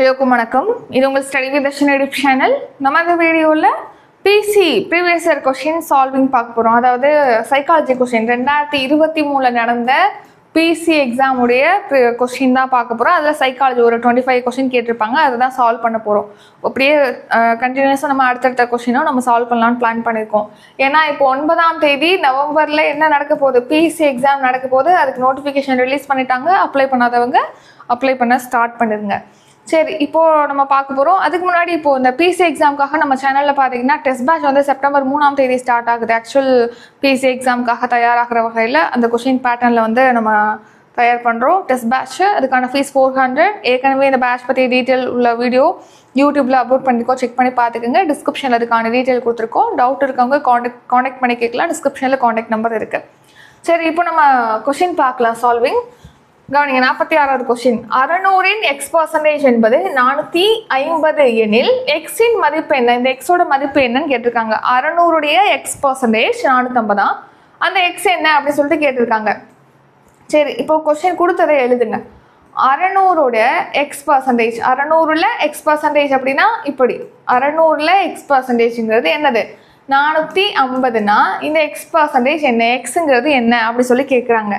எல்லோருக்கும் வணக்கம். இது உங்கள் ஸ்டடி வித் தர்ஷன் எடிப் சேனல் நம்ம இந்த வீடியோவில் PC previous year question solving பார்க்க போகிறோம் அதாவது சைக்காலஜி கொஷின் ரெண்டாயிரத்தி இருபத்தி மூணில் நடந்த பிசி எக்ஸாமுடைய கொஷின் தான் பார்க்க போகிறோம் அதில் சைக்காலஜி ஒரு டுவெண்ட்டி ஃபைவ் கொஷின் கேட்டிருப்பாங்க. அதை தான் சால்வ் பண்ண போகிறோம் அப்படியே கண்டினியூஸாக நம்ம அடுத்தடுத்த கொஷினும் நம்ம சால்வ் பண்ணலாம்னு பிளான் பண்ணியிருக்கோம் ஏன்னா இப்போ ஒன்பதாம் தேதி நவம்பரில் என்ன நடக்க போகுது? பிசி எக்ஸாம் நடக்க போகுது. அதுக்கு நோட்டிஃபிகேஷன் ரிலீஸ் பண்ணிட்டாங்க. அப்ளை பண்ணாதவங்க அப்ளை பண்ண ஸ்டார்ட் பண்ணிடுங்க சரி இப்போது நம்ம பார்க்க போகிறோம் அதுக்கு முன்னாடி இப்போ இந்த பிசி எக்ஸாமுக்காக நம்ம சேனலில் பார்த்தீங்கன்னா டெஸ்ட் பேட்ச் வந்து செப்டம்பர் மூணாம் தேதி ஸ்டார்ட் ஆகுது. ஆக்சுவல் பிசி எக்ஸாமுக்காக தயாராகிற வகையில் அந்த கொஷின் பேட்டர்னில் வந்து நம்ம தயார் பண்ணுறோம் டெஸ்ட் பேட்ச் அதுக்கான ஃபீஸ் ஃபோர் ஹண்ட்ரட் ஏற்கனவே இந்த பேட்ச் பற்றி டீட்டெயில் உள்ள வீடியோ யூடியூப்பில் அப்லோட் பண்ணிக்கோ செக் பண்ணி பார்த்துக்கோங்க. டிஸ்கிரிப்ஷனில் அதுக்கான டீட்டெயில் கொடுத்துருக்கோம். டவுட் இருக்கவங்க காண்டாக்ட் காண்டாக்ட் பண்ணி கேட்கலாம். டிஸ்கிரிப்ஷனில் காண்டாக்ட் நம்பர் இருக்குது சரி இப்போ நம்ம கொஷின் பார்க்கலாம் சால்விங் கவனிங்க நாற்பத்தி ஆறாவது கொஸ்டின் அறநூறின் எக்ஸ் பர்சன்டேஜ் என்பது நானூற்றி ஐம்பது எனில் எக்ஸின் மதிப்பு என்ன? இந்த எக்ஸோட மதிப்பு என்னன்னு கேட்டிருக்காங்க. அறநூறுடைய எக்ஸ் பர்சன்டேஜ் நானூற்றம்பதா அந்த எக்ஸ் என்ன அப்படின்னு சொல்லிட்டு கேட்டிருக்காங்க. சரி இப்போ கொஸ்டின் கொடுத்ததை எழுதுங்க. அறநூறோட எக்ஸ் பர்சன்டேஜ் அறநூறுல எக்ஸ் பர்சன்டேஜ் அப்படின்னா இப்படி. அறநூறுல எக்ஸ் பர்சன்டேஜ்ங்கிறது என்னது? நானூற்றி ஐம்பதுனா இந்த எக்ஸ் பர்சன்டேஜ் என்ன? எக்ஸுங்கிறது என்ன? அப்படி சொல்லி கேட்குறாங்க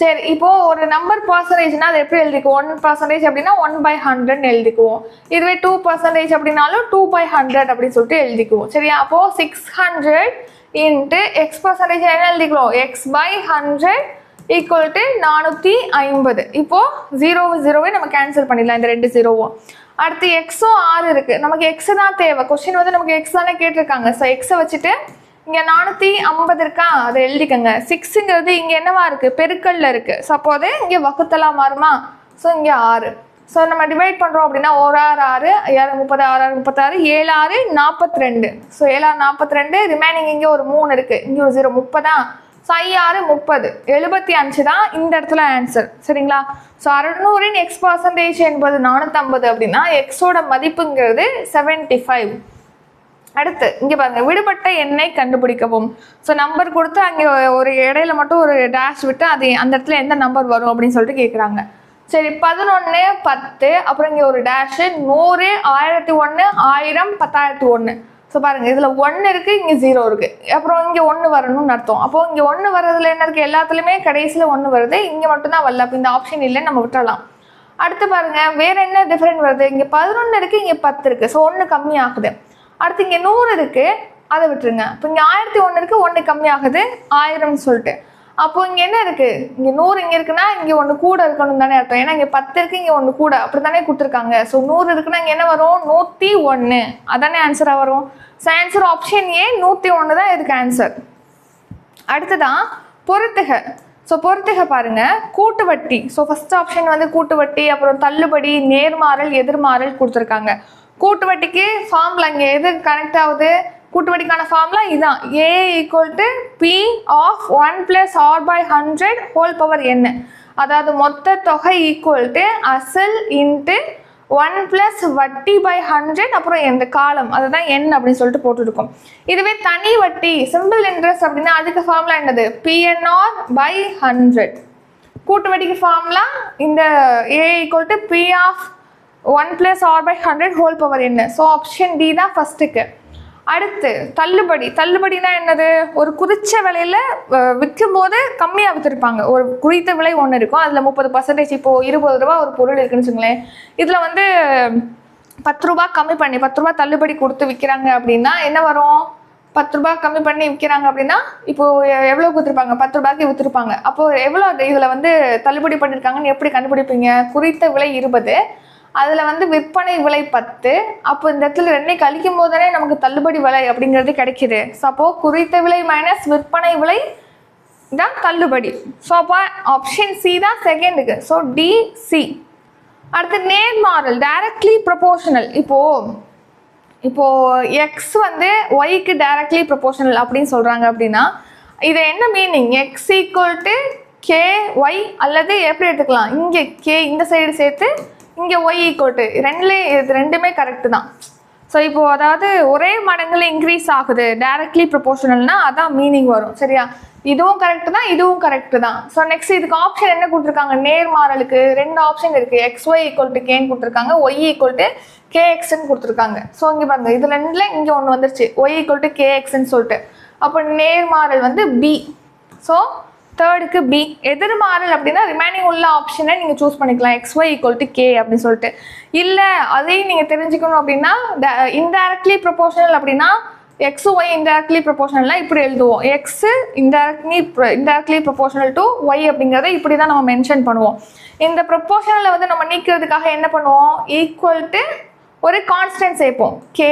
சரி இப்போ ஒரு நம்பர் பர்சன்டேஜ்னா அது எப்படி எழுதிக்குவோம்? ஒன் பர்சன்டேஜ் அப்படின்னா ஒன் பை ஹண்ட்ரட் எழுதிக்குவோம். இதுவே டூ பர்சன்டேஜ் அப்படின்னாலும் டூ பை ஹண்ட்ரட் அப்படின்னு சொல்லிட்டு எழுதிக்குவோம். சரியா? அப்போ six hundred into x percentage என்ன எழுதிக்கிறோம் x by hundred equal to நானூற்றி ஐம்பது. இப்போது ஜீரோ ஜீரோவே நம்ம கேன்சல் பண்ணிடலாம் இந்த ரெண்டு ஜீரோவும் அடுத்து எக்ஸும் ஆறு இருக்குது நமக்கு எக்ஸ் தான் தேவை. கொஸ்டின் வந்து நமக்கு எக்ஸ் தானே கேட்டிருக்காங்க. ஸோ எக்ஸை வச்சுட்டு இங்கே நானூற்றி ஐம்பது இருக்கா? அதை எழுதிக்கங்க. சிக்ஸுங்கிறது இங்கே என்னவா இருக்குது பெருக்கல்ல இருக்குது ஸோ அப்போது இங்கே வகுத்தலாம் மாறுமா? ஸோ இங்கே ஆறு. ஸோ நம்ம டிவைட் பண்ணுறோம் அப்படின்னா ஒரு ஆறு ஆறு ஏழு முப்பது ஆறு ஆறு முப்பத்தாறு ஏழு ஆறு நாற்பத்தி ரெண்டு ஸோ ஏழாறு நாற்பத்தி ரெண்டு ரிமைனிங் இங்கே ஒரு மூணு இருக்குது இங்கே ஒரு ஜீரோ முப்பதா? ஸோ ஐ ஆறு முப்பது. எழுபத்தி அஞ்சு தான் இந்த இடத்துல ஆன்சர் சரிங்களா? ஸோ அறுநூறின் எக்ஸ் பர்சன்டேஜ் என்பது நானூற்றம்பது அப்படின்னா எக்ஸோட மதிப்புங்கிறது செவன்ட்டி ஃபைவ் அடுத்து இங்கே பாருங்க விடுபட்ட எண்ணை கண்டுபிடிக்கவும். ஸோ நம்பர் கொடுத்து அங்கே ஒரு இடையில மட்டும் ஒரு டேஷ் விட்டு அது அந்த இடத்துல எந்த நம்பர் வரும் அப்படின்னு சொல்லிட்டு கேட்குறாங்க சரி பதினொன்று பத்து அப்புறம் இங்கே ஒரு டேஷு நூறு ஆயிரத்தி ஒன்று ஆயிரம் பத்தாயிரத்தி ஒன்று ஸோ பாருங்க இதில் ஒன்று இருக்குது இங்கே ஜீரோ இருக்குது அப்புறம் இங்கே ஒன்று வரணும்னு அர்த்தம். அப்போது இங்கே ஒன்று வர்றதுல என்ன இருக்குது எல்லாத்துலேயுமே கடைசியில் ஒன்று வருது. இங்கே மட்டும்தான் வரல. அப்போ இந்த ஆப்ஷன் இல்லைன்னு நம்ம விட்டுறலாம். அடுத்து பாருங்க வேற என்ன டிஃப்ரெண்ட் வருது? இங்கே பதினொன்று இருக்குது இங்கே பத்து இருக்குது ஸோ ஒன்று கம்மி ஆகுது அடுத்து இங்கே நூறு இருக்குது அதை விட்டுருங்க. இப்போ இங்கே ஆயிரத்தி ஒன்று இருக்குது ஒன்று கம்மியாகுது ஆயிரம்னு சொல்லிட்டு. அப்போ இங்கே என்ன இருக்குது இங்கே நூறு இங்கே இருக்குன்னா இங்கே ஒன்று கூட இருக்கணும் தானே அர்த்தம். ஏன்னா இங்கே பத்து இருக்குது இங்கே ஒன்று கூட. அப்படி தானே கொடுத்துருக்காங்க. ஸோ நூறு இருக்குன்னா இங்கே என்ன வரும்? நூற்றி ஒன்று அதானே ஆன்சராக வரும். ஸோ ஆன்சர் ஆப்ஷன் ஏ நூற்றி ஒன்று தான் இதுக்கு ஆன்சர் அடுத்ததான் பொறுத்துக ஸோ பொறுத்துக பாருங்க. கூட்டு வட்டி ஸோ ஃபஸ்ட் ஆப்ஷன் வந்து கூட்டு வட்டி அப்புறம் தள்ளுபடி நேர்மாறல் எதிர்மாறல் கொடுத்துருக்காங்க. கூட்டு வட்டிக்கு ஃபார்முலா இங்கே எது கனெக்ட் ஆகுது? கூட்டு வட்டிக்கான ஃபார்முலா இதுதான் A equal to P of one plus R by hundred whole power என்ன அதாவது மொத்த தொகை ஈக்குவல் டு அசல் இன்ட்டு ஒன் ப்ளஸ் வட்டி பை ஹண்ட்ரட் அப்புறம் எந்த காலம் அதுதான் என் அப்படின்னு சொல்லிட்டு போட்டுருக்கோம். இதுவே தனி வட்டி சிம்பிள் இன்ட்ரெஸ்ட் அப்படின்னா அதுக்கு ஃபார்முலா என்னது? பிஎன்ஆர் பை ஹண்ட்ரட் கூட்டு வட்டிக்கு ஃபார்முலா இந்த A equal to P of one plus R by hundred whole power என்ன? ஸோ ஆப்ஷன் டி தான் ஃபஸ்ட்டுக்கு அடுத்து தள்ளுபடி. தள்ளுபடினா என்னது? ஒரு குறித்த விலையில் விற்கும் போது கம்மியாக விற்றுருப்பாங்க ஒரு குறித்த விலை ஒன்று இருக்கும். அதில் முப்பது பர்சன்டேஜ் இப்போது இருபது ரூபா ஒரு பொருள் இருக்குன்னு வச்சுங்களேன். இதில் வந்து பத்து ரூபா கம்மி பண்ணி பத்து ரூபா தள்ளுபடி கொடுத்து விற்கிறாங்க அப்படின்னா என்ன வரும்? பத்து ரூபா கம்மி பண்ணி விற்கிறாங்க அப்படின்னா இப்போ எவ்வளோ கொடுத்துருப்பாங்க? பத்து ரூபாய்க்கு விற்றுருப்பாங்க அப்போது எவ்வளோ இதில் வந்து தள்ளுபடி பண்ணியிருக்காங்கன்னு எப்படி கண்டுபிடிப்பீங்க? குறித்த விலை இருபது. அதில் வந்து விற்பனை விலை பத்து. அப்போ இந்த இடத்துல ரெண்டை கழிக்கும் போதுதானே நமக்கு தள்ளுபடி விலை அப்படிங்கிறது கிடைக்கிது. ஸோ அப்போது குறித்த விலை மைனஸ் விற்பனை விலை தான் தள்ளுபடி. ஸோ அப்போ ஆப்ஷன் சி தான் செகண்டுக்கு ஸோ டி சி அடுத்து நேர்மாறல் டைரக்ட்லி ப்ரொபோஷனல் இப்போது இப்போது எக்ஸ் வந்து ஒய்க்கு டைரக்ட்லி ப்ரொபோஷனல் அப்படின்னு சொல்கிறாங்க அப்படின்னா இது என்ன meaning x equal to k y அல்லது எப்படி எடுத்துக்கலாம்? இங்கே கே இந்த சைடு சேர்த்து இங்கே ஒய் கோட்டு ரெண்டுலேயும் இது ரெண்டுமே கரெக்டு தான். ஸோ இப்போது அதாவது ஒரே மடங்கில் இன்க்ரீஸ் ஆகுது. டைரக்ட்லி ப்ரொபோஷனல்னா அதான் மீனிங் வரும். சரியா? இதுவும் கரெக்டு தான் இதுவும் கரெக்டு தான். ஸோ நெக்ஸ்ட் இதுக்கு ஆப்ஷன் என்ன கொடுத்துருக்காங்க? நேர்மாறலுக்கு ரெண்டு ஆப்ஷன் இருக்குது எக்ஸ் ஒய் ஈக்குவல் டு கேன்னு கொடுத்துருக்காங்க. ஒய் ஈக்குவல் டு கே எக்ஸ்ன்னு கொடுத்துருக்காங்க. ஸோ இங்கே பாருங்க இது ரெண்டில் இங்கே ஒன்று வந்துருச்சு. ஒய் ஈக்குவல் டு கே எக்ஸ்ன்னு சொல்லிட்டு. அப்போ நேர்மாறல் வந்து பி ஸோ தேர்டுக்கு பி எதிர்மாறல் அப்படின்னா ரிமைனிங் உள்ள ஆப்ஷனை நீங்கள் சூஸ் பண்ணிக்கலாம். X y equal to k அப்படின்னு சொல்லிட்டு. இல்லை அதையும் நீங்கள் தெரிஞ்சுக்கணும் அப்படின்னா இன்டைரக்ட்லி ப்ரொபோஷனல் அப்படின்னா எக்ஸ் ஒய் இன்டெரக்ட்லி ப்ரொபோஷனல்னால் இப்படி எழுதுவோம். X indirectly indirectly proportional to y அப்படிங்கிறத இப்படி தான் நம்ம மென்ஷன் பண்ணுவோம். இந்த ப்ரொபோஷனலை வந்து நம்ம நீக்கிறதுக்காக என்ன பண்ணுவோம்? ஈக்குவல் டு ஒரு கான்ஸ்டன்ட் சேர்ப்போம். கே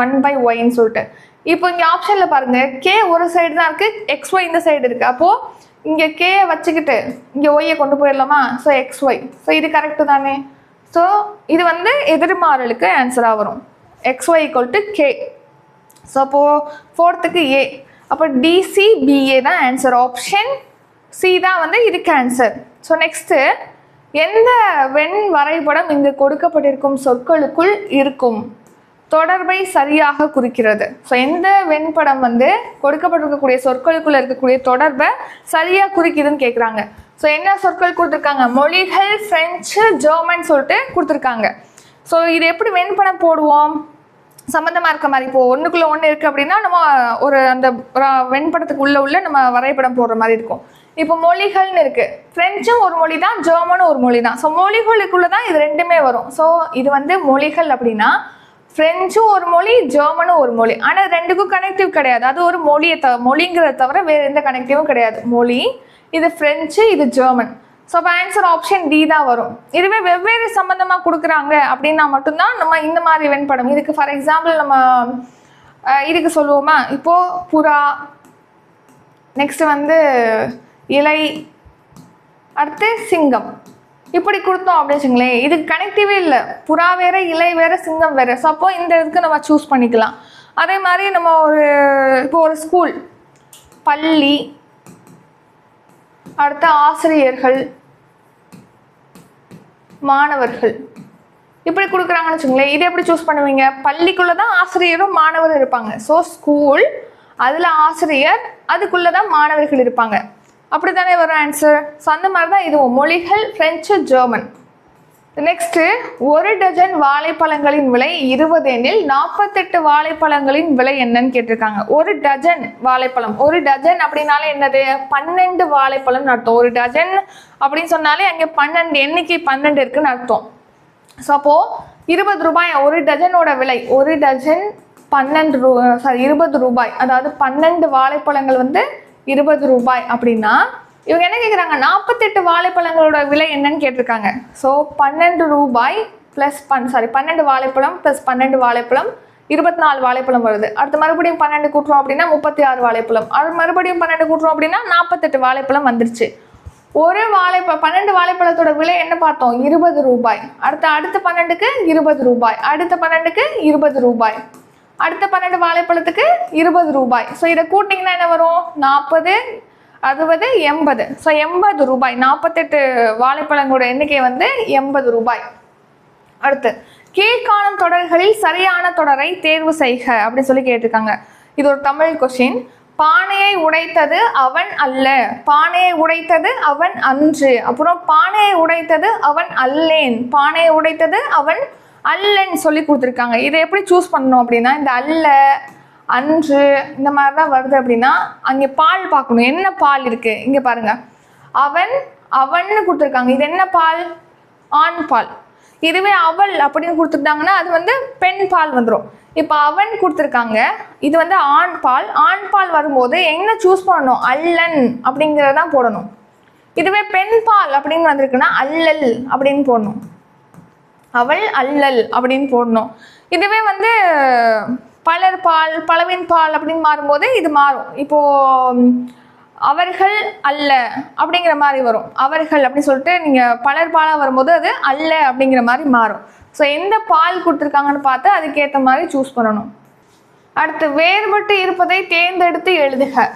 ஒன் பை ஒய்ன்னு சொல்லிட்டு. இப்போ இங்கே ஆப்ஷனில் பாருங்கள் கே ஒரு சைடு தான் இருக்குது எக்ஸ் ஒய் இந்த சைடு இருக்குது அப்போது இங்கே கே வச்சுக்கிட்டு இங்கே ஒய்யை கொண்டு போயிடலாமா? ஸோ எக்ஸ் ஒய் ஸோ இது கரெக்டு தானே? ஸோ இது வந்து எதிர்மாறலுக்கு ஆன்சராக வரும். X y equal to k so அப்போது ஃபோர்த்துக்கு ஏ அப்போ டிசிபிஏ தான் ஆன்சர் ஆப்ஷன் சி தான் வந்து இதுக்கு ஆன்சர் ஸோ நெக்ஸ்ட்டு எந்த வெண் வரைபடம் இங்கு கொடுக்கப்பட்டிருக்கும் சொற்களுக்குள் இருக்கும்? தொடர்பை சரியாக குறிக்கிறது. ஸோ எந்த வெண்படம் வந்து கொடுக்கப்பட்டிருக்கக்கூடிய சொற்களுக்குள்ள இருக்கக்கூடிய தொடர்பை சரியாக குறிக்குதுன்னு கேட்குறாங்க ஸோ என்ன சொற்கள் கொடுத்துருக்காங்க? மொழிகள் ஃப்ரெஞ்சு ஜெர்மன் சொல்லிட்டு கொடுத்துருக்காங்க. ஸோ இது எப்படி வெண்படம் போடுவோம்? சம்மந்தமாக இருக்க மாதிரி இப்போ ஒன்றுக்குள்ளே ஒன்று இருக்குது அப்படின்னா நம்ம ஒரு அந்த வெண்படத்துக்கு உள்ள உள்ள நம்ம வரைபடம் போடுற மாதிரி இருக்கும். இப்போ மொழிகள்னு இருக்குது ஃப்ரெஞ்சும் ஒரு மொழி தான் ஜெர்மனும் ஒரு மொழி தான் ஸோ மொழிகளுக்குள்ளே தான் இது ரெண்டுமே வரும். ஸோ இது வந்து மொழிகள் அப்படின்னா ஃப்ரெஞ்சும் ஒரு மொழி ஜெர்மனும் ஒரு மொழி. ஆனால் ரெண்டுக்கும் கனெக்டிவ் கிடையாது. அது ஒரு மொழியை த மொழிங்கிறத தவிர வேறு எந்த கனெக்டிவும் கிடையாது. மொழி இது ஃப்ரெஞ்சு இது ஜெர்மன் ஸோ அப்போ ஆன்சர் ஆப்ஷன் டி தான் வரும். இதுவே வெவ்வேறு சம்மந்தமாக கொடுக்குறாங்க அப்படின்னா மட்டும்தான் நம்ம இந்த மாதிரி வெண்படம் இதுக்கு ஃபார் எக்ஸாம்பிள் நம்ம இதுக்கு சொல்லுவோமா? இப்போது புறா நெக்ஸ்ட் வந்து இலை அடுத்து சிங்கம். இப்படி கொடுத்தோம் அப்படின்னு வச்சுங்களேன். இதுக்கு கனெக்டிவே இல்லை. புறா வேற இலை வேற சிங்கம் வேற. ஸோ அப்போ இந்த இதுக்கு நம்ம சூஸ் பண்ணிக்கலாம். அதே மாதிரி நம்ம ஒரு இப்போ ஒரு ஸ்கூல் பள்ளி. அடுத்த ஆசிரியர்கள். மாணவர்கள். இப்படி கொடுக்குறாங்கன்னு வச்சுங்களேன். இதை எப்படி சூஸ் பண்ணுவீங்க? பள்ளிக்குள்ளே தான் ஆசிரியரும் மாணவரும் இருப்பாங்க. ஸோ ஸ்கூல் அதில் ஆசிரியர் அதுக்குள்ளே தான் மாணவர்கள் இருப்பாங்க. அப்படி தானே வரும் ஆன்சர் ஸோ அந்த மாதிரி தான் இதுவும் மொழிகள் ஃப்ரெஞ்சு ஜெர்மன் நெக்ஸ்ட்டு ஒரு டஜன் வாழைப்பழங்களின் விலை இருபது எனில் நாற்பத்தெட்டு வாழைப்பழங்களின் விலை என்னன்னு கேட்டிருக்காங்க. ஒரு டஜன் வாழைப்பழம். ஒரு டஜன் அப்படின்னாலே என்னது? பன்னெண்டு வாழைப்பழம்னு அர்த்தம். ஒரு டஜன் அப்படின்னு சொன்னாலே அங்கே பன்னெண்டு எண்ணிக்கை பன்னெண்டு இருக்குன்னு அர்த்தம். ஸோ அப்போது இருபது ரூபாய் ஒரு டஜனோட விலை ஒரு டஜன் பன்னெண்டு ரூ சாரி இருபது ரூபாய். அதாவது பன்னெண்டு வாழைப்பழங்கள் வந்து இருபது ரூபாய் அப்படின்னா இவங்க என்ன கேட்குறாங்க நாற்பத்தெட்டு வாழைப்பழங்களோட விலை என்னன்னு கேட்டிருக்காங்க. ஸோ பன்னெண்டு ரூபாய் ப்ளஸ் பன் சாரி பன்னெண்டு வாழைப்பழம் ப்ளஸ் பன்னெண்டு வாழைப்பழம் இருபத்தி நாலு வாழைப்பழம் வருது. அடுத்து மறுபடியும் பன்னெண்டு கூட்டுறோம் அப்படின்னா முப்பத்தி ஆறு வாழைப்பழம். அது மறுபடியும் பன்னெண்டு கூட்டுறோம் அப்படின்னா நாற்பத்தெட்டு வாழைப்பழம் வந்துருச்சு. ஒரு வாழைப்ப பன்னெண்டு வாழைப்பழத்தோட விலை என்ன பார்த்தோம்? இருபது ரூபாய். அடுத்த அடுத்த பன்னெண்டுக்கு இருபது ரூபாய். அடுத்த பன்னெண்டுக்கு இருபது ரூபாய். அடுத்த பன்னெண்டு வாழைப்பழத்துக்கு இருபது ரூபாய். ஸோ இதை கூட்டிங்கன்னா என்ன வரும்? நாற்பது அறுபது எண்பது. ஸோ எண்பது ரூபாய். நாற்பத்தெட்டு வாழைப்பழங்களோட எண்ணிக்கை வந்து எண்பது ரூபாய். அடுத்து கீழ்காணும் தொடர்களில் சரியான தொடரை தேர்வு செய்க அப்படின்னு சொல்லி கேட்டிருக்காங்க. இது ஒரு தமிழ் கொஷின் பானையை உடைத்தது அவன் அல்ல. பானையை உடைத்தது அவன் அன்று. அப்புறம் பானையை உடைத்தது அவன் அல்லேன். பானையை உடைத்தது அவன் அல்லன்னு சொல்லி கொடுத்துருக்காங்க. இதை எப்படி சூஸ் பண்ணணும் அப்படின்னா இந்த அல்ல அன்று இந்த மாதிரி தான் வருது அப்படின்னா அங்கே பால் பார்க்கணும். என்ன பால் இருக்குது இங்கே பாருங்கள் அவன் அவன்னு கொடுத்துருக்காங்க. இது என்ன பால்? ஆண் பால். இதுவே அவள் அப்படின்னு கொடுத்துட்டாங்கன்னா அது வந்து பெண் பால் வந்துடும் இப்போ அவன் கொடுத்துருக்காங்க. இது வந்து ஆண் பால். ஆண் பால் வரும்போது என்ன சூஸ் பண்ணணும்? அல்லன் அப்படிங்கிறதான் போடணும். இதுவே பெண் பால் அப்படின்னு வந்திருக்குன்னா அல்லல் அப்படின்னு போடணும். அவள் அல்லல் அப்படின்னு போடணும். இதுவே வந்து பலர் பால் பலவின் பால் அப்படின்னு மாறும்போது இது மாறும். இப்போ அவர்கள் அல்ல அப்படிங்கிற மாதிரி வரும். அவர்கள் அப்படின்னு சொல்லிட்டு நீங்கள் பலர் பாலாக வரும்போது அது அல்ல அப்படிங்கிற மாதிரி மாறும். ஸோ எந்த பால் கொடுத்துருக்காங்கன்னு பார்த்து அதுக்கேற்ற மாதிரி சூஸ் பண்ணணும். அடுத்து வேறுபட்டு இருப்பதை தேர்ந்தெடுத்து எழுதுக.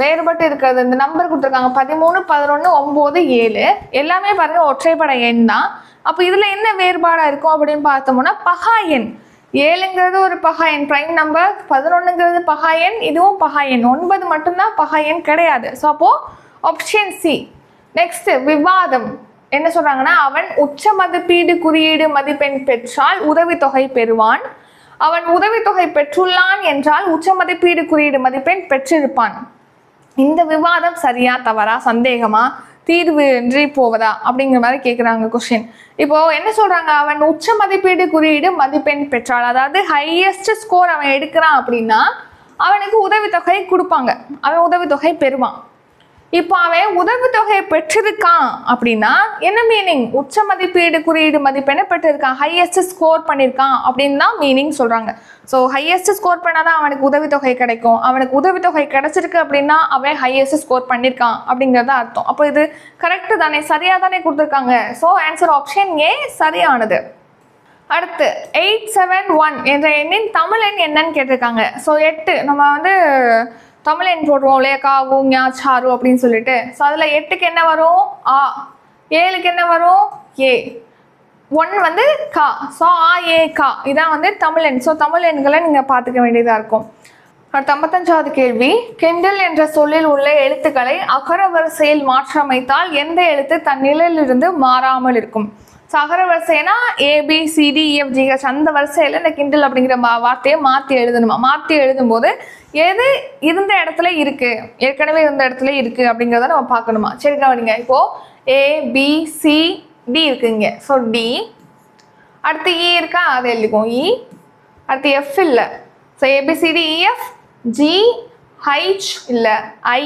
வேறுபட்டு இருக்கிறது. இந்த நம்பர் கொடுத்துருக்காங்க. பதிமூணு பதினொன்று ஒம்பது ஏழு. எல்லாமே பாருங்க ஒற்றைப்படை எண் தான். அப்போ இதில் என்ன வேறுபாடாக இருக்கும் அப்படின்னு பார்த்தோம்னா பகா எண். ஏழுங்கிறது ஒரு பகா எண். ப்ரைம் நம்பர் பதினொன்றுங்கிறது பகா எண். இதுவும் பகா எண். ஒன்பது மட்டும்தான் பகா எண் கிடையாது. ஸோ அப்போது ஆப்ஷன் சி நெக்ஸ்ட் விவாதம். என்ன சொல்கிறாங்கன்னா அவன் உச்ச மதிப்பீடு குறியீடு மதிப்பெண் பெற்றால் உதவித்தொகை பெறுவான். அவன் உதவித்தொகை பெற்றுள்ளான் என்றால் உச்ச மதிப்பீடு குறியீடு மதிப்பெண் பெற்றிருப்பான். இந்த விவாதம் சரியா தவறா சந்தேகமா தீர்வு இன்றி போவதா அப்படிங்கிற மாதிரி கேட்குறாங்க கொஷின் இப்போ என்ன சொல்றாங்க? அவன் உச்ச மதிப்பீடு குறியீடு மதிப்பெண் பெற்றால் அதாவது ஹையஸ்ட் ஸ்கோர் அவன் எடுக்கிறான் அப்படின்னா அவனுக்கு உதவித்தொகை கொடுப்பாங்க. அவன் உதவித்தொகை பெறுவான். இப்போ அவன் உதவித்தொகை பெற்றிருக்கான் அப்படின்னா என்ன மீனிங் உச்ச மதிப்பீடு குறியீடு மதிப்பெண்ணை பெற்றிருக்கான்? ஹையஸ்ட் ஸ்கோர் பண்ணியிருக்கான் அப்படின்னு தான் மீனிங் சொல்கிறாங்க ஸோ ஹையஸ்ட் ஸ்கோர் பண்ணாதான் அவனுக்கு உதவித்தொகை கிடைக்கும். அவனுக்கு உதவித்தொகை கிடைச்சிருக்கு அப்படின்னா அவன் ஹையஸ்ட் ஸ்கோர் பண்ணியிருக்கான் அப்படிங்கிறத அர்த்தம். அப்போ இது கரெக்டு தானே? சரியாக தானே கொடுத்துருக்காங்க? ஸோ ஆன்சர் ஆப்ஷன் ஏ சரியானது. அடுத்து எயிட் செவன் ஒன் என்ற எண்ணின் தமிழ் எண் என்னன்னு கேட்டிருக்காங்க. ஸோ எட்டு நம்ம வந்து தமிழ் போடுவோம் இல்லையா? காவு ஞா சாரு அப்படின்னு சொல்லிட்டு. ஸோ அதில் எட்டுக்கு என்ன வரும்? ஆ. ஏழுக்கு என்ன வரும்? ஏ. ஒன் வந்து கா. ஸோ ஆ ஏ கா. இதான் வந்து தமிழ் எண் ஸோ தமிழ் எண்களை நீங்கள் பார்த்துக்க வேண்டியதாக இருக்கும். அடுத்த ஐம்பத்தஞ்சாவது கேள்வி. கிண்டல் என்ற சொல்லில் உள்ள எழுத்துக்களை அகர வரிசையில் மாற்றமைத்தால் எந்த எழுத்து தன் நிலையிலிருந்து மாறாமல் இருக்கும்? ஸோ அகர வரிசைனா ஏபிசிடிஇஎஃப்ஜிஹெச் e, அந்த வரிசையில் இந்த கிண்டல் அப்படிங்கிற மா- வார்த்தையை மாற்றி எழுதணுமா. மாற்றி எழுதும்போது எது இருந்த இடத்துல இருக்கு? ஏற்கனவே இருந்த இடத்துல இருக்கு அப்படிங்கிறத நம்ம பார்க்கணுமா? சரி கவனிங்க. இப்போ ஏபிசிடி இருக்குங்க ஸோ டி அடுத்து இ இருக்கா? அதை எழுதிக்கும் இ e. அடுத்து எஃப் இல்லை. So ABCD EF G H இல்லை. ஐ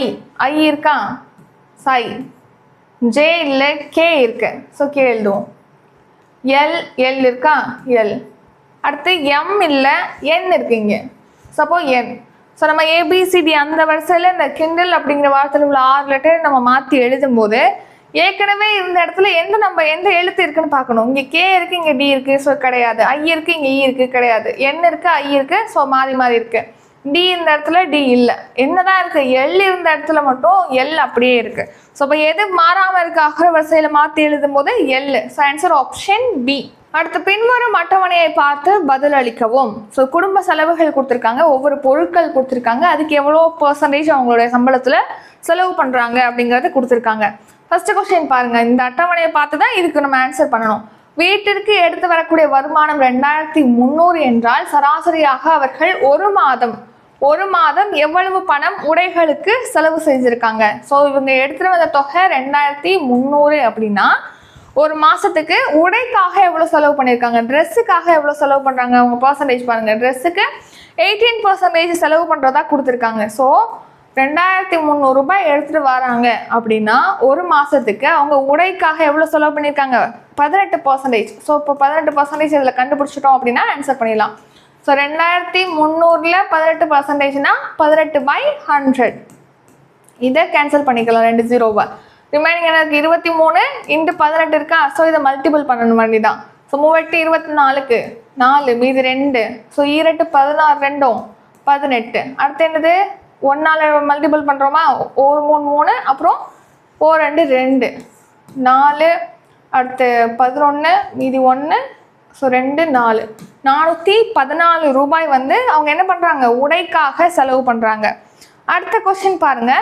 ஐ இருக்கா? சை ஜே இல்லை. கே இருக்கு. ஸோ கே எழுதுவோம். எல் எல் இருக்கா? எல் அடுத்து எம் இல்லை என் இருக்குங்க சப்போ என் ஸோ நம்ம ஏபிசிடி அந்த வரிசையில் இந்த கிண்டல் அப்படிங்கிற வார்த்தையில் உள்ள ஆறு லெட்டர் நம்ம மாற்றி எழுதும்போது ஏற்கனவே இருந்த இடத்துல எந்த நம்ம எந்த எழுத்து இருக்குன்னு பார்க்கணும். இங்கே கே இருக்கு இங்கே டி இருக்கு ஸோ கிடையாது. ஐ இருக்கு இங்கே இ e இருக்கு கிடையாது. என் இருக்கு ஐ இருக்கு ஸோ மாறி மாறி இருக்கு. டி இந்த இடத்துல டி இல்லை. என்னதான் இருக்கு? எல் இருந்த இடத்துல மட்டும் எல் அப்படியே இருக்குது ஸோ இப்போ எது மாறாமல் இருக்க? அகர வரிசையில் மாற்றி எழுதும் போது L so answer option B அடுத்து பின்வரும் அட்டவணையை பார்த்து பதில் அளிக்கவும். ஸோ குடும்ப செலவுகள் கொடுத்துருக்காங்க. ஒவ்வொரு பொருட்கள் கொடுத்துருக்காங்க. அதுக்கு எவ்வளோ பர்சன்டேஜ் அவங்களுடைய சம்பளத்தில் செலவு பண்ணுறாங்க அப்படிங்கிறத கொடுத்துருக்காங்க. ஃபர்ஸ்ட் கொஸ்டின் பாருங்கள் இந்த அட்டவணையை பார்த்து தான் இதுக்கு நம்ம ஆன்சர் பண்ணணும். வீட்டிற்கு எடுத்து வரக்கூடிய வருமானம் ரெண்டாயிரத்தி முந்நூறு என்றால் சராசரியாக அவர்கள் ஒரு மாதம் ஒரு மாதம் எவ்வளவு பணம் உடைகளுக்கு செலவு செஞ்சுருக்காங்க? ஸோ இவங்க எடுத்துகிட்டு வந்த தொகை ரெண்டாயிரத்தி முந்நூறு அப்படின்னா ஒரு மாதத்துக்கு உடைக்காக எவ்வளோ செலவு பண்ணியிருக்காங்க ட்ரெஸ்ஸுக்காக எவ்வளோ செலவு பண்ணுறாங்க அவங்க பர்சன்டேஜ் பாருங்கள் ட்ரெஸ்ஸுக்கு எயிட்டீன் பர்சன்டேஜ் செலவு பண்ணுறதா கொடுத்துருக்காங்க. ஸோ ரெண்டாயிரத்தி ரூபாய் எடுத்துகிட்டு வராங்க அப்படின்னா ஒரு மாதத்துக்கு அவங்க உடைக்காக எவ்வளோ செலவு பண்ணியிருக்காங்க பதினெட்டு பர்சன்டேஜ் ஸோ இப்போ பதினெட்டு பர்சன்டேஜ் இதில் கண்டுபிடிச்சிட்டோம் அப்படின்னா ஆன்சர் பண்ணிடலாம். ஸோ ரெண்டாயிரத்தி முந்நூறில் பதினெட்டு பர்சன்டேஜ்னா பதினெட்டு பை ஹண்ட்ரட் இதை கேன்சல் பண்ணிக்கலாம் ரெண்டு ஜீரோவை ரிமைனிங் எனக்கு இருபத்தி மூணு இன்ட்டு பதினெட்டு இருக்கா? ஸோ இதை மல்டிபிள் பண்ணணும் வேண்டி தான் ஸோ மூவெட்டு இருபத்தி நாலுக்கு. நாலு மீதி ரெண்டு. ஸோ ஈரெட்டு பதினாறு ரெண்டும். பதினெட்டு. அடுத்து என்னது? ஒன்றால் மல்டிபிள் பண்ணுறோமா ஒரு மூணு மூணு. அப்புறம் ஓ ரெண்டு ரெண்டு. நாலு அடுத்து பதினொன்று மீதி ஒன்று ஸோ ரெண்டு நாலு. நானூற்றி பதினாலு ரூபாய் வந்து அவங்க என்ன பண்ணுறாங்க உடைக்காக செலவு பண்ணுறாங்க அடுத்த கொஸ்டின் பாருங்க.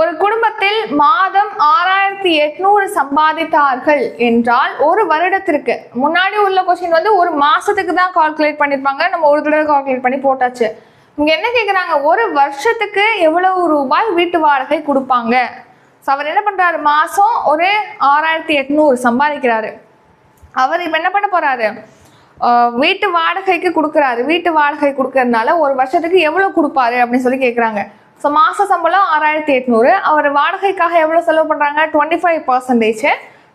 ஒரு குடும்பத்தில் மாதம் ஆறாயிரத்தி எட்நூறு சம்பாதித்தார்கள் என்றால் ஒரு வருடத்திற்கு. முன்னாடி உள்ள கொஸ்டின் வந்து ஒரு மாசத்துக்கு தான் கால்குலேட் பண்ணியிருப்பாங்க நம்ம ஒரு தடவை கால்குலேட் பண்ணி போட்டாச்சு. இங்க என்ன கேட்குறாங்க ஒரு வருஷத்துக்கு எவ்வளவு ரூபாய் வீட்டு வாடகை கொடுப்பாங்க? ஸோ அவர் என்ன பண்றாரு? மாசம் ஒரு ஆறாயிரத்தி எட்நூறு சம்பாதிக்கிறாரு. அவர் இப்போ என்ன பண்ண போறாரு? வீட்டு வாடகைக்கு கொடுக்குறாரு. வீட்டு வாடகை கொடுக்கறதுனால ஒரு வருஷத்துக்கு எவ்வளோ கொடுப்பாரு அப்படின்னு சொல்லி கேட்குறாங்க ஸோ மாத சம்பளம் ஆறாயிரத்தி எட்நூறு. அவர் வாடகைக்காக எவ்வளோ செலவு பண்ணுறாங்க டுவெண்ட்டி ஃபைவ் பர்சன்டேஜ்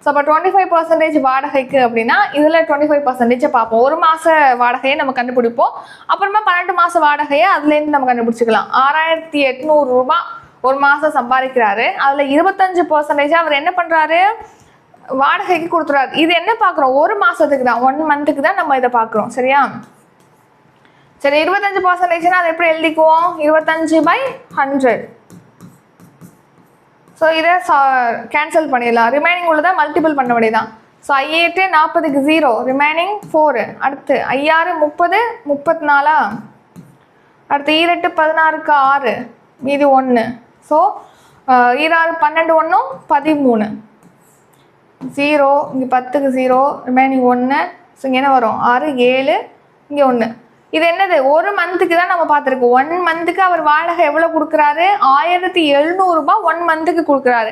ஸோ அப்போ டுவெண்ட்டி ஃபைவ் பர்சன்டேஜ் வாடகைக்கு அப்படின்னா இதில் டுவெண்ட்டி ஃபைவ் பர்சன்டேஜை பார்ப்போம். ஒரு மாத வாடகையை நம்ம கண்டுபிடிப்போம். அப்புறமா பன்னெண்டு மாத வாடகையை அதுலேருந்து நம்ம கண்டுபிடிச்சிக்கலாம். ஆறாயிரத்தி எட்நூறு ரூபா ஒரு மாதம் சம்பாதிக்கிறாரு. அதில் இருபத்தஞ்சு பர்சன்டேஜ் அவர் என்ன பண்ணுறாரு வாடகைக்கு கொடுத்துறாரு. இது என்ன பார்க்குறோம்? ஒரு மாதத்துக்கு தான். ஒன் மந்த்துக்கு தான் நம்ம இதை பார்க்குறோம். சரியா? சரி இருபத்தஞ்சு பர்சன்டேஜ்னா அதை எப்படி எழுதிக்குவோம்? இருபத்தஞ்சு பை ஹண்ட்ரட் ஸோ இதை கேன்சல் பண்ணிடலாம். ரிமைனிங் உள்ளதை மல்டிபிள் பண்ண வேண்டியதான் ஸோ ஐஏட்டு நாற்பதுக்கு ஜீரோ ரிமைனிங் ஃபோரு அடுத்து ஐயாறு முப்பது முப்பத்தி நாலா அடுத்து ஈரெட்டு பதினாறுக்கு ஆறு. மீதி ஒன்று ஸோ ஈராறு பன்னெண்டு ஒன்றும் பதிமூணு. ஜீரோ இங்கே பத்துக்கு ஜீரோ ரிமைனிங் ஒன்று ஸோ இங்கே என்ன வரும்? ஆறு ஏழு இங்கே ஒன்று இது என்னது? ஒரு மந்த்துக்கு தான் நம்ம பார்த்துருக்கோம் ஒன் மந்த்துக்கு அவர் வாடகை எவ்வளோ கொடுக்குறாரு? ஆயிரத்தி எழுநூறுபா ஒன் மந்த்துக்கு கொடுக்குறாரு.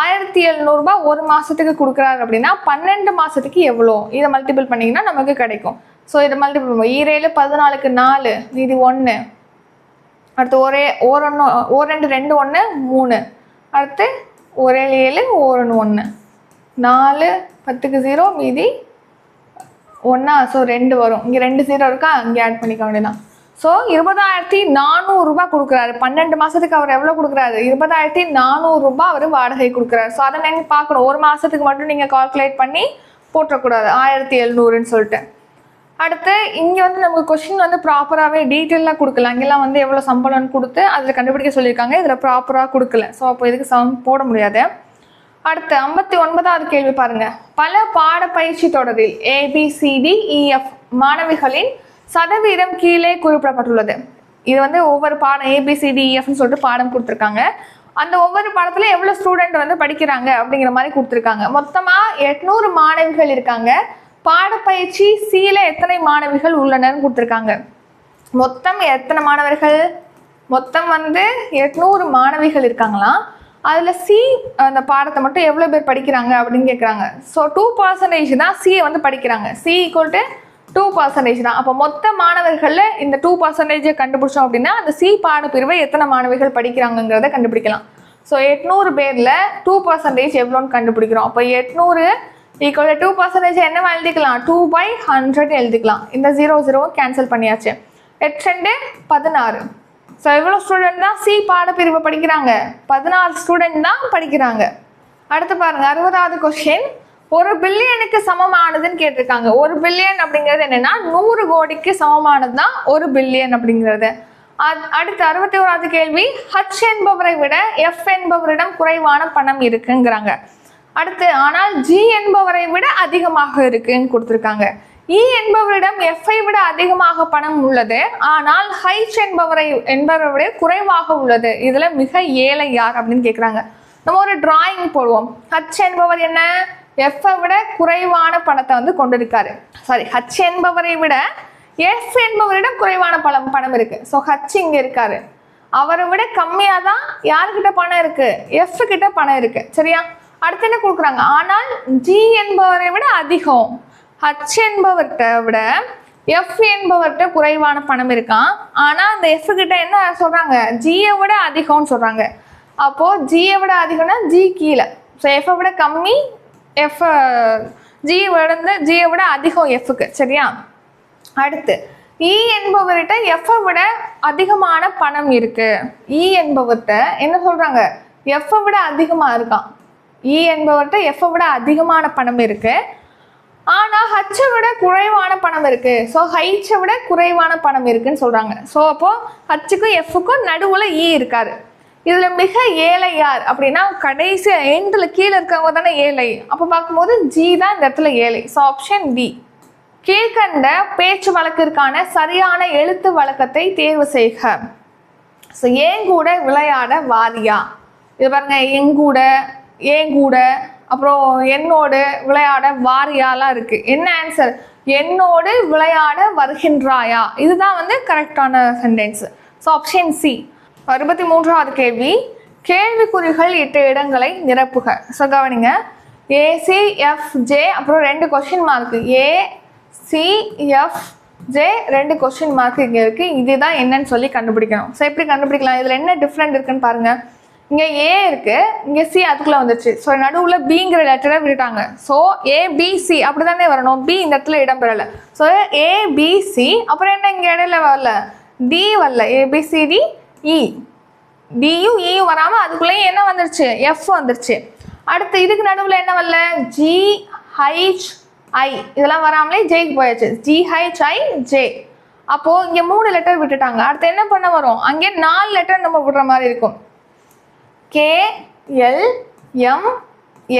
ஆயிரத்தி எழுநூறுபா ஒரு மாதத்துக்கு கொடுக்குறாரு அப்படின்னா பன்னெண்டு மாதத்துக்கு எவ்வளோ? இதை மல்டிபிள் பண்ணிங்கன்னா நமக்கு கிடைக்கும். ஸோ இதை மல்டிபிள் பண்ணுவோம். ஈரேழு பதினாலுக்கு நாலு மீதி ஒன்று அடுத்து ஒரே ஓரொன்று ஓர் ரெண்டு ரெண்டு ஒன்று மூணு. அடுத்து ஒரே ஏழு ஓரொன்று ஒன்று நாலு பத்துக்கு ஜீரோ மீதி ஒன்றா ஸோ ரெண்டு வரும். இங்கே ரெண்டு ஜீரோ இருக்கா? அங்கே ஆட் பண்ணிக்க வேண்டியதான் ஸோ இருபதாயிரத்தி நானூறுரூபா கொடுக்குறாரு. பன்னெண்டு மாதத்துக்கு அவர் எவ்வளோ கொடுக்குறாரு? இருபதாயிரத்தி நானூறுரூபா அவர் வாடகை கொடுக்குறாரு. ஸோ அதை நீங்கள் பார்க்கணும். ஒரு மாதத்துக்கு மட்டும் நீங்கள் கால்குலேட் பண்ணி போட்டுறக்கூடாது ஆயிரத்தி எழுநூறுன்னு சொல்லிட்டு. அடுத்து இங்கே வந்து நமக்கு கொஷின் வந்து ப்ராப்பராகவே டீட்டெயிலாக கொடுக்கல. அங்கெல்லாம் வந்து எவ்வளோ சம்பளம்னு கொடுத்து அதில் கண்டுபிடிக்க சொல்லியிருக்காங்க. இதில் ப்ராப்பராக கொடுக்கல. ஸோ அப்போ இதுக்கு சம் போட முடியாது. அடுத்து ஐம்பத்தி ஒன்பதாவது கேள்வி பாருங்க. பல பாட பயிற்சி தொடரில் ஏபிசிடிஇஎஃப் e, மாணவிகளின் சதவீதம் கீழே குறிப்பிடப்பட்டுள்ளது. இது வந்து ஒவ்வொரு பாடம் ஏபிசிடிஇஎஃப்னு e, சொல்லிட்டு பாடம் கொடுத்துருக்காங்க. அந்த ஒவ்வொரு பாடத்துல எவ்வளவு ஸ்டூடெண்ட் வந்து படிக்கிறாங்க அப்படிங்கிற மாதிரி கொடுத்துருக்காங்க. மொத்தமா எட்நூறு மாணவிகள் இருக்காங்க. பாடப்பயிற்சி சில எத்தனை மாணவிகள் உள்ளனர்னு கொடுத்துருக்காங்க. மொத்தம் எத்தனை மாணவர்கள்? மொத்தம் வந்து எட்நூறு மாணவிகள் இருக்காங்களாம். அதில் சி அந்த பாடத்தை மட்டும் எவ்வளோ பேர் படிக்கிறாங்க அப்படின்னு கேட்குறாங்க ஸோ டூ பர்சன்டேஜ் தான் சியை வந்து படிக்கிறாங்க. C equal to two percentage தான். அப்போ மொத்த மாணவர்களில் இந்த டூ பர்சன்டேஜை கண்டுபிடிச்சோம் அப்படின்னா அந்த சி பாடப்பிரிவை எத்தனை மாணவிகள் படிக்கிறாங்கங்கிறத கண்டுபிடிக்கலாம். ஸோ எட்நூறு பேரில் டூ பர்சன்டேஜ் எவ்வளோன்னு கண்டுபிடிக்கிறோம். அப்போ எட்நூறு ஈக்குவல் டூ பர்சன்டேஜ் என்னவா எழுதிக்கலாம்? டூ பை ஹண்ட்ரட் எழுதிக்கலாம். இந்த ஜீரோ ஜீரோவும் கேன்சல் பண்ணியாச்சு. எட்டு ரெண்டு பதினாறு. ஸோ எவ்வளோ ஸ்டூடெண்ட் தான் சி பாடப்பிரிவு படிக்கிறாங்க. பதினாறு ஸ்டூடெண்ட் தான் படிக்கிறாங்க. அடுத்து பாருங்கள் அறுபதாவது கொஸ்டின் ஒரு பில்லியனுக்கு சமமானதுன்னு கேட்டிருக்காங்க. ஒரு பில்லியன் அப்படிங்கிறது என்னன்னா நூறு கோடிக்கு சமமானது தான் ஒரு பில்லியன் அப்படிங்கிறது. அடுத்து அறுபத்தி ஓராவது கேள்வி. ஹச் என்பவரை விட எஃப் என்பவரிடம் குறைவான பணம் இருக்குங்கிறாங்க. அடுத்து ஆனால் ஜி என்பவரை விட அதிகமாக இருக்குன்னு கொடுத்துருக்காங்க. இ என்பவரிடம் எஃப்ஐ விட அதிகமாக பணம் உள்ளது. ஆனால் ஹைச் என்பவரை என்பவரை விட குறைவாக உள்ளது. இதுல மிக ஏழை யார் அப்படின்னு கேக்குறாங்க. நம்ம ஒரு டிராயிங் போடுவோம். ஹச் என்பவர் என்ன? எஃப்ஐ விட குறைவான பணத்தை வந்து கொண்டிருக்காரு. சாரி ஹச் என்பவரை விட எஃப் என்பவரிடம் குறைவான பணம் பணம் இருக்கு. ஸோ ஹச் இங்க இருக்காரு. அவரை விட கம்மியாக தான் யாருக்கிட்ட பணம் இருக்கு? எஃப் கிட்ட பணம் இருக்கு. சரியா? அடுத்து என்ன கொடுக்குறாங்க? ஆனால் ஜி என்பவரை விட அதிகம். ஹச் என்பவர்கிட்ட விட எஃப் என்பவர்கிட்ட குறைவான பணம் இருக்கான் ஆனால் அந்த எஃப் கிட்ட என்ன சொல்றாங்க? ஜியை விட அதிகம்னு சொல்றாங்க. அப்போ ஜியை விட அதிகம்னா ஜி கீழே. ஸோ எஃப்பை விட கம்மி எஃப் ஜி விட ஜியை விட அதிகம் எஃப்க்கு சரியா? அடுத்து இ என்பவர்கிட்ட எஃப்பை விட அதிகமான பணம் இருக்கு. இ என்பவர்கிட்ட என்ன சொல்றாங்க? எஃப்ஐ விட அதிகமா இருக்கான் இ e என்பவர்கிட்ட எஃப்பை விட அதிகமான பணம் இருக்குது ஆனால் ஹச்சை விட குறைவான பணம் இருக்குது ஸோ ஹைச்சை விட குறைவான பணம் இருக்குன்னு சொல்கிறாங்க ஸோ அப்போது ஹச்சுக்கும் எஃப்க்கும் நடுவில் இ e இருக்காது இதில் மிக ஏழை யார் அப்படின்னா கடைசி எண்டில் கீழே இருக்கவங்க தானே ஏழை. அப்போ பார்க்கும்போது ஜி தான் இந்த இடத்துல ஏழை. ஸோ ஆப்ஷன் பி கீழ்கண்ட பேச்சு வழக்கிற்கான சரியான எழுத்து வழக்கத்தை தேர்வு செய்க. ஸோ ஏங்கூட விளையாட வாரியா இது பாருங்க எங்கூட ஏங்கூட அப்புறம் என்னோடு விளையாட வாரியாலாம் இருக்குது என்ன ஆன்சர் என்னோடு விளையாட வருகின்றாயா? இதுதான் வந்து கரெக்டான சென்டென்ஸ் ஸோ ஆப்ஷன் சி அறுபத்தி மூன்றாவது கேள்வி. கேள்விக்குறிகள் இட்ட இடங்களை நிரப்புக. ஸோ கவனிங்க. ஏசிஎஃப்ஜே அப்புறம் ரெண்டு question mark A CF J ரெண்டு கொஷின் மார்க் இங்கே இருக்குது இதுதான் என்னன்னு சொல்லி கண்டுபிடிக்கணும். ஸோ எப்படி கண்டுபிடிக்கலாம்? இதில் என்ன டிஃப்ரெண்ட் இருக்குன்னு பாருங்கள் இங்கே ஏ இருக்குது இங்கே சி அதுக்குள்ளே வந்துச்சு ஸோ நடுவில் பிங்கிற லெட்டரை விட்டுட்டாங்க. ஸோ ஏபிசி அப்படி தானே வரணும். பி இந்த இடத்துல இடம் பெறலை. ஸோ ஏபிசி அப்புறம் என்ன இங்கே இடையில வரல? டி வரல. A B C D E டியும் இயும் e. e, வராமல் அதுக்குள்ளேயும் என்ன வந்துருச்சு? எஃப் வந்துருச்சு. அடுத்து இதுக்கு நடுவில் என்ன வரல? ஜி ஹைச் ஐ இதெல்லாம் வராமலே ஜேக்கு போயாச்சு. ஜி ஹைச் ஐ ஜே அப்போது இங்கே மூணு லெட்டர் விட்டுட்டாங்க. அடுத்து என்ன பண்ண வரும்? அங்கே நாலு லெட்டர் நம்ம விடுற மாதிரி இருக்கும். கே எல் எம்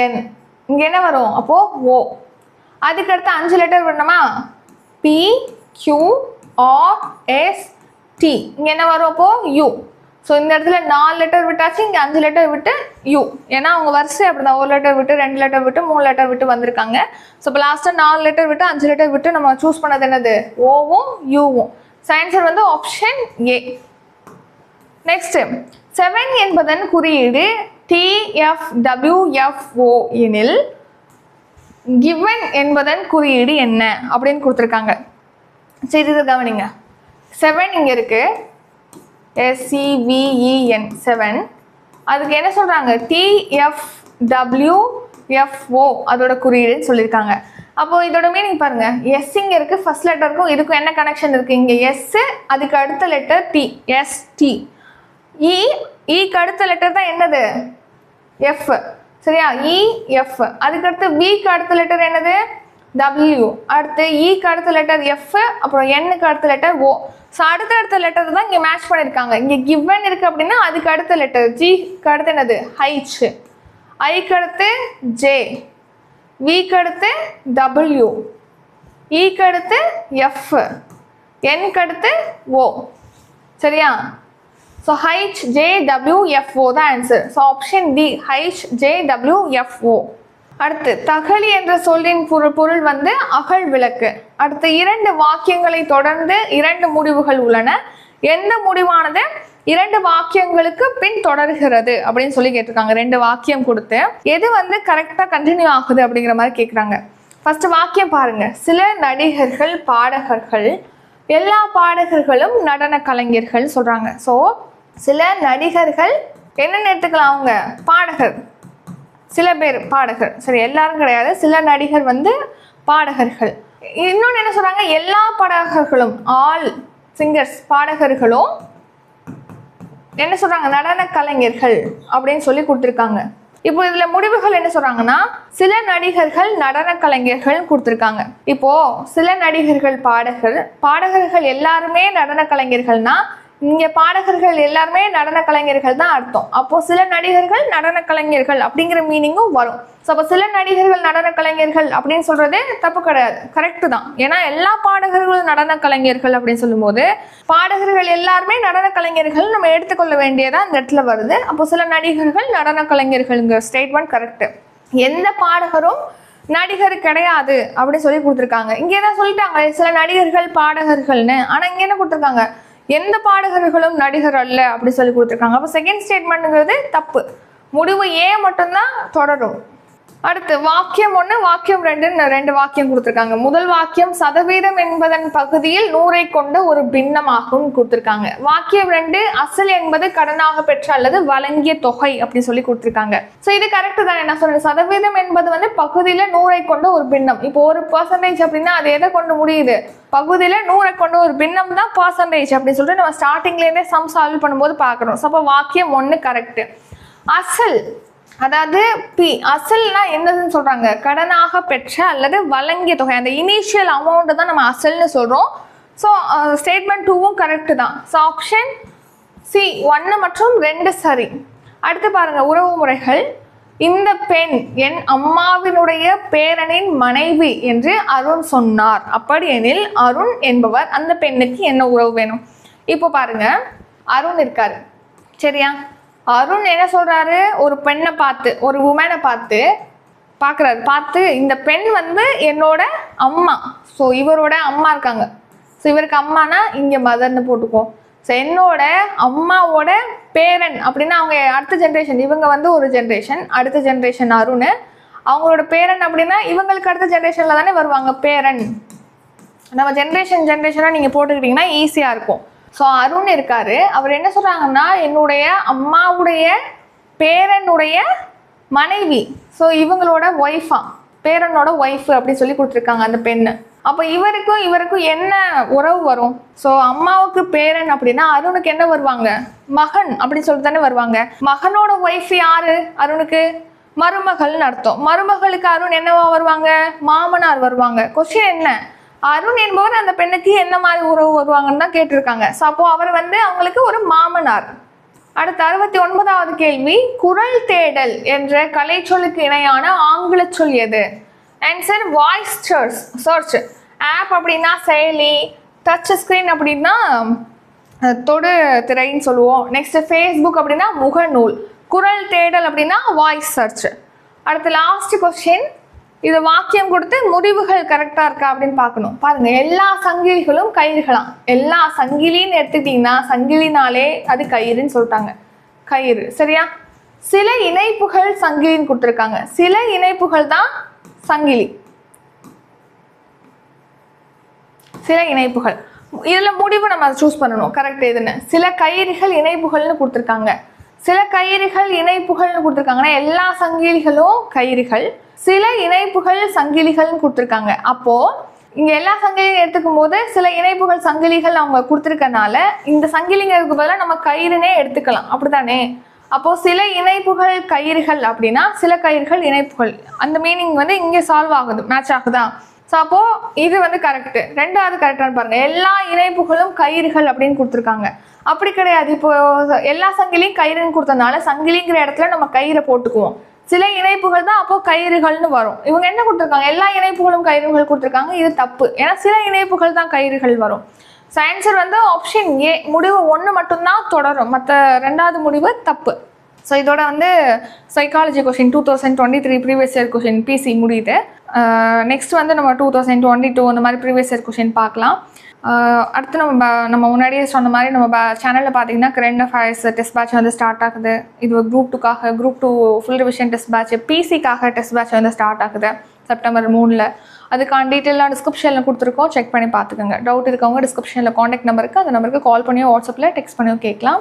என் இங்கே என்ன வரும்? அப்போது ஓ அதுக்கடுத்து அஞ்சு லெட்டர் வரணுமா? P Q R S T இங்கே என்ன வரும் அப்போது யூ ஸோ இந்த இடத்துல நாலு லெட்டர் விட்டாச்சு இங்கே அஞ்சு லெட்டர் விட்டு யூ ஏன்னா அவங்க வரிசை அப்படிதான். ஒரு லெட்டர் விட்டு ரெண்டு லெட்டர் விட்டு மூணு லெட்டர் விட்டு வந்திருக்காங்க. ஸோ இப்போ லாஸ்ட்டாக நாலு லெட்டர் விட்டு அஞ்சு லெட்டர் விட்டு நம்ம சூஸ் பண்ணது என்னது? ஓவும் யூவும் சயின்ஸர் வந்து ஆப்ஷன் ஏ நெக்ஸ்ட் செவன் என்பதன் குறியீடு டிஎஃப்டபிள்யூஎஃப்ஓ எனில் கிவன் என்பதன் குறியீடு என்ன அப்படின்னு கொடுத்துருக்காங்க. சரி இது கவனிங்க. செவன் இங்கே இருக்கு. எஸ்சிவிஇஎன் செவன் அதுக்கு என்ன சொல்கிறாங்க டிஎஃப்டபிள்யூஎஃப்ஓ அதோட குறியீடுன்னு சொல்லியிருக்காங்க. அப்போ இதோட மீனிங் பாருங்க. எஸ் இங்கே இருக்குது ஃபர்ஸ்ட் லெட்டருக்கும் இதுக்கும் என்ன கனெக்ஷன் இருக்குது இங்கே எஸ்ஸு அதுக்கு அடுத்த letter T ST E, e E இக்கு அடுத்த லெட்டர் தான் என்னது? எஃப் சரியா? E, இ எஃப் அதுக்கடுத்து அடுத்த லெட்டர் என்னது? டபிள்யூ அடுத்து இக்கு அடுத்த லெட்டர் எஃப் அப்புறம் எண்ணுக்கு அடுத்த லெட்டர் ஓ ஸோ அடுத்த அடுத்த லெட்டர் தான் இங்கே மேட்ச் பண்ணியிருக்காங்க இங்கே கிவன் இருக்குது அப்படின்னா அதுக்கு அடுத்த லெட்டர் ஜிக்கு அடுத்து என்னது? ஹைச் ஐக்கு அடுத்து ஜே விக்கு அடுத்து டபிள்யூ இக்கு அடுத்து எஃப் என்க்கு அடுத்து ஓ சரியா? So H J W FO தான் answer so option D H J W FO அடுத்து தகழி என்ற சொல்லின் பொருள் பொருள் வந்து அகல் விளக்கு. அடுத்து இரண்டு வாக்கியங்களை தொடர்ந்து இரண்டு முடிவுகள் உள்ளன. எந்த முடிவானது இரண்டு வாக்கியங்களுக்கு பின் தொடர்கிறது அப்படின்னு சொல்லி கேட்டிருக்காங்க. ரெண்டு வாக்கியம் கொடுத்து. எது வந்து கரெக்டாக கண்டினியூ ஆகுது அப்படிங்கிற மாதிரி கேட்குறாங்க. ஃபர்ஸ்ட் வாக்கியம் பாருங்க. சில நடிகர்கள் பாடகர்கள் எல்லா பாடகர்களும் நடன கலைஞர்கள் சொல்கிறாங்க ஸோ சில நடிகர்கள் என்னென்ன எடுத்துக்கலாம் அவங்க? பாடகர். சில பேர் பாடகர். சரி எல்லாரும் கிடையாது. சில நடிகர் வந்து பாடகர்கள். இன்னொன்று என்ன சொல்கிறாங்க எல்லா பாடகர்களும் ஆல் சிங்கர்ஸ் பாடகர்களும் என்ன சொல்கிறாங்க நடன கலைஞர்கள் அப்படின்னு சொல்லி கொடுத்துருக்காங்க. இப்போ இதில் முடிவுகள் என்ன சொல்கிறாங்கன்னா சில நடிகர்கள் நடன கலைஞர்கள் கொடுத்துருக்காங்க. இப்போ சில நடிகர்கள் பாடகர் பாடகர்கள் எல்லாருமே நடன கலைஞர்கள்னா இங்கே பாடகர்கள் எல்லாருமே நடன கலைஞர்கள் தான் அர்த்தம். அப்போ சில நடிகர்கள் நடன கலைஞர்கள் அப்படிங்கிற மீனிங்கும் வரும். ஸோ அப்போ சில நடிகர்கள் நடன கலைஞர்கள் அப்படின்னு சொல்கிறதே தப்பு கிடையாது. கரெக்டு தான். ஏன்னா எல்லா பாடகர்களும் நடன கலைஞர்கள் அப்படின்னு சொல்லும்போது பாடகர்கள் எல்லாருமே நடன கலைஞர்கள் நம்ம எடுத்துக்கொள்ள வேண்டியதா இந்த இடத்துல வருது. அப்போ சில நடிகர்கள் நடன கலைஞர்கள்ங்கிற ஸ்டேட்மெண்ட் கரெக்டு எந்த பாடகரும் நடிகர் கிடையாது அப்படின்னு சொல்லி கொடுத்துருக்காங்க. இங்கே தான் சொல்லிட்டாங்க சில நடிகர்கள் பாடகர்கள்னு. ஆனால் இங்கே என்ன கொடுத்துருக்காங்க? எந்த பாடகர்களும் நடிகர் அல்ல அப்படி சொல்லி கொடுத்துருக்காங்க. அப்போ செகண்ட் ஸ்டேட்மெண்ட்டுங்கிறது தப்பு. முடிவு ஏ மட்டும்தான் தொடரும். அடுத்து வாக்கியம் ஒன்று வாக்கியம் ரெண்டுன்னு ரெண்டு வாக்கியம் கொடுத்துருக்காங்க. முதல் வாக்கியம் சதவீதம் என்பதன் பகுதியில் நூறை கொண்ட ஒரு பின்னமாகும் கொடுத்துருக்காங்க. வாக்கியம் ரெண்டு அசல் என்பது கடனாக பெற்ற அல்லது வழங்கிய தொகை அப்படின்னு சொல்லி கொடுத்துருக்காங்க. ஸோ இது கரெக்ட் தான்? என்ன சொல்றேன். சதவீதம் என்பது வந்து பகுதியில் நூறை கொண்ட ஒரு பின்னம். இப்போ ஒரு பர்சன்டேஜ் அப்படின்னா அது எதை கொண்டு முடியுது? பகுதியில் நூறை கொண்ட ஒரு பின்னம் தான் பர்சன்டேஜ் அப்படின்னு சொல்லிட்டு நம்ம ஸ்டார்டிங்லேருந்தே சம் சால்வ் பண்ணும்போது பார்க்குறோம் ஸோ அப்போ வாக்கியம் ஒன்று கரெக்ட் அசல் அதாவது பி அசல்னா என்னதுன்னு சொல்றாங்க? கடனாக பெற்ற அல்லது வழங்கிய தொகை. அந்த இனிஷியல் அமௌண்ட் தான் நம்ம அசல்னு சொல்றோம். ஸோ ஸ்டேட்மெண்ட் டூவும் கரெக்டு தான். ஸோ ஆப்ஷன் சி ஒன்று மற்றும் ரெண்டு சரி. அடுத்து பாருங்க உறவு முறைகள். இந்த பெண் என் அம்மாவினுடைய பேரனின் மனைவி என்று அருண் சொன்னார். அப்படி எனில் அருண் என்பவர் அந்த பெண்ணுக்கு என்ன உறவு வேணும்? இப்போ பாருங்க அருண் இருக்காரு. சரியா? அருண் என்ன சொல்றாரு? ஒரு பெண்ணை பார்த்து ஒரு உமனை பார்த்து பார்க்குறாரு பார்த்து இந்த பெண் வந்து என்னோட அம்மா. ஸோ இவரோட அம்மா இருக்காங்க. ஸோ இவருக்கு அம்மானா இங்கே மதர்னு போட்டுக்குவோம் ஸோ என்னோட அம்மாவோட பேரன் அப்படின்னா அவங்க அடுத்த ஜென்ரேஷன் இவங்க வந்து ஒரு ஜென்ரேஷன் அடுத்த ஜென்ரேஷன் அருண். அவங்களோட பேரன் அப்படின்னா இவங்களுக்கு அடுத்த ஜென்ரேஷனில் தானே வருவாங்க பேரன் நம்ம ஜென்ரேஷன் ஜென்ரேஷனாக நீங்கள் போட்டுக்கிட்டிங்கன்னா ஈஸியாக இருக்கும். ஸோ அருண் இருக்காரு. அவர் என்ன சொல்கிறாங்கன்னா என்னுடைய அம்மாவுடைய பேரனுடைய மனைவி. ஸோ இவங்களோட ஒய்ஃபா பேரனோட ஒய்ஃப் அப்படி சொல்லி கொடுத்துருக்காங்க அந்த பெண்ணு. அப்போ இவருக்கும் இவருக்கும் என்ன உறவு வரும்? ஸோ அம்மாவுக்கு பேரன் அப்படின்னா அருணுக்கு என்ன வருவாங்க? மகன் அப்படின்னு சொல்லிட்டு தானே வருவாங்க. மகனோட ஒய்ஃப் யாரு? அருணுக்கு மருமகள்னு அர்த்தம். மருமகளுக்கு அருண் என்னவா வருவாங்க? மாமனார் வருவாங்க. கொஸ்டின் என்ன? அருண் என்பவர் அந்த பெண்ணுக்கு என்ன மாதிரி உறவு வருவாங்கன்னு தான் கேட்டிருக்காங்க. ஸோ அப்போ அவர் வந்து அவங்களுக்கு ஒரு மாமனார். அடுத்து அறுபத்தி ஒன்பதாவது கேள்வி குரல் தேடல் என்ற கலை சொல்லுக்கு இணையான ஆங்கில சொல் எது? Answer voice search search app அப்படின்னா செயலி டச் ஸ்க்ரீன் அப்படின்னா தொடு திரைன்னு சொல்லுவோம். நெக்ஸ்ட் ஃபேஸ்புக் அப்படின்னா முகநூல். குரல் தேடல் அப்படின்னா வாய்ஸ் சர்ச் அடுத்து லாஸ்ட் கொஸ்டின் இது வாக்கியம் கொடுத்து முடிவுகள் கரெக்டாக இருக்கா அப்படின்னு பார்க்கணும். பாருங்க எல்லா சங்கிலிகளும் கயிறுகளாம். எல்லா சங்கிலின்னு எடுத்துக்கிட்டிங்கன்னா சங்கிலினாலே அது கயிறுன்னு சொல்லிட்டாங்க. கயிறு சரியா? சில இணைப்புகள் சங்கிலின்னு கொடுத்துருக்காங்க. சில இணைப்புகள் தான் சங்கிலி. சில இணைப்புகள். இதுல முடிவு நம்ம அதை சூஸ் பண்ணணும். கரெக்ட் எதுன்னு. சில கயிறுகள் இணைப்புகள்னு கொடுத்துருக்காங்க. சில கயிறுகள் இணைப்புகள்னு கொடுத்துருக்காங்கன்னா எல்லா சங்கிலிகளும் கயிறுகள் சில இணைப்புகள் சங்கிலிகள்னு கொடுத்துருக்காங்க. அப்போது இங்கே எல்லா சங்கிலியும் எடுத்துக்கும் போது சில இணைப்புகள் சங்கிலிகள் அவங்க கொடுத்துருக்கனால இந்த சங்கிலிங்கிறதுக்கு பதிலாக நம்ம கயிறுனே எடுத்துக்கலாம். அப்படித்தானே? அப்போது சில இணைப்புகள் கயிறுகள் அப்படின்னா சில கயிறுகள் இணைப்புகள். அந்த மீனிங் வந்து இங்கே சால்வ் ஆகுது மேட்ச் ஆகுதா? ஸோ அப்போது இது வந்து கரெக்டு ரெண்டாவது கரெக்டானு பாருங்கள் எல்லா இணைப்புகளும் கயிறுகள் அப்படின்னு கொடுத்துருக்காங்க. அப்படி கிடையாது. இப்போ எல்லா சங்கிலியும் கயிறுன்னு கொடுத்தனால சங்கிலிங்கிற இடத்துல நம்ம கயிறை போட்டுக்குவோம். சில இணைப்புகள் தான் அப்போது கயிறுகள்னு வரும். இவங்க என்ன கொடுத்துருக்காங்க? எல்லா இணைப்புகளும் கயிறுகள் கொடுத்துருக்காங்க. இது தப்பு. ஏன்னா சில இணைப்புகள் தான் கயிறுகள் வரும். ஸோ ஆன்சர் வந்து ஆப்ஷன் ஏ முடிவு ஒன்று மட்டும்தான் தொடரும். மற்ற ரெண்டாவது முடிவு தப்பு. ஸோ இதோட வந்து psychology question two thousand twenty three previous year question PC முடியுது. Uh, நெக்ஸ்ட் வந்து நம்ம டூ தௌசண்ட் டுவெண்ட்டி டூ அந்த மாதிரி ப்ரீவியஸ் இயர் கொஷின் பார்க்கலாம். Uh, அடுத்து நம்ம நம்ம முன்னாடியே சொன்ன மாதிரி நம்ம சேனலில் பார்த்தீங்கன்னா கரண்ட் அஃபேர்ஸ் டெஸ்ட் பேட்ச் வந்து ஸ்டார்ட் ஆகுது. இது group டூக்காக group two full revision test batch பிசிக்காக test batch வந்து ஸ்டார்ட் ஆகுது செப்டம்பர் மூணில். அதுக்கான டீட்டெயிலாக டிஸ்கிரிப்ஷனில் கொடுத்துருக்கோம். செக் பண்ணி பார்த்துக்கோங்க. டவுட் இருக்கவங்க டிஸ்கிரிப்ஷனில் காண்டாக்ட் நம்பருக்கு அந்த நம்பருக்கு கால் பண்ணியோ வாட்ஸ்அப்பில் டெக்ஸ்ட் பண்ணியோ கேட்கலாம்.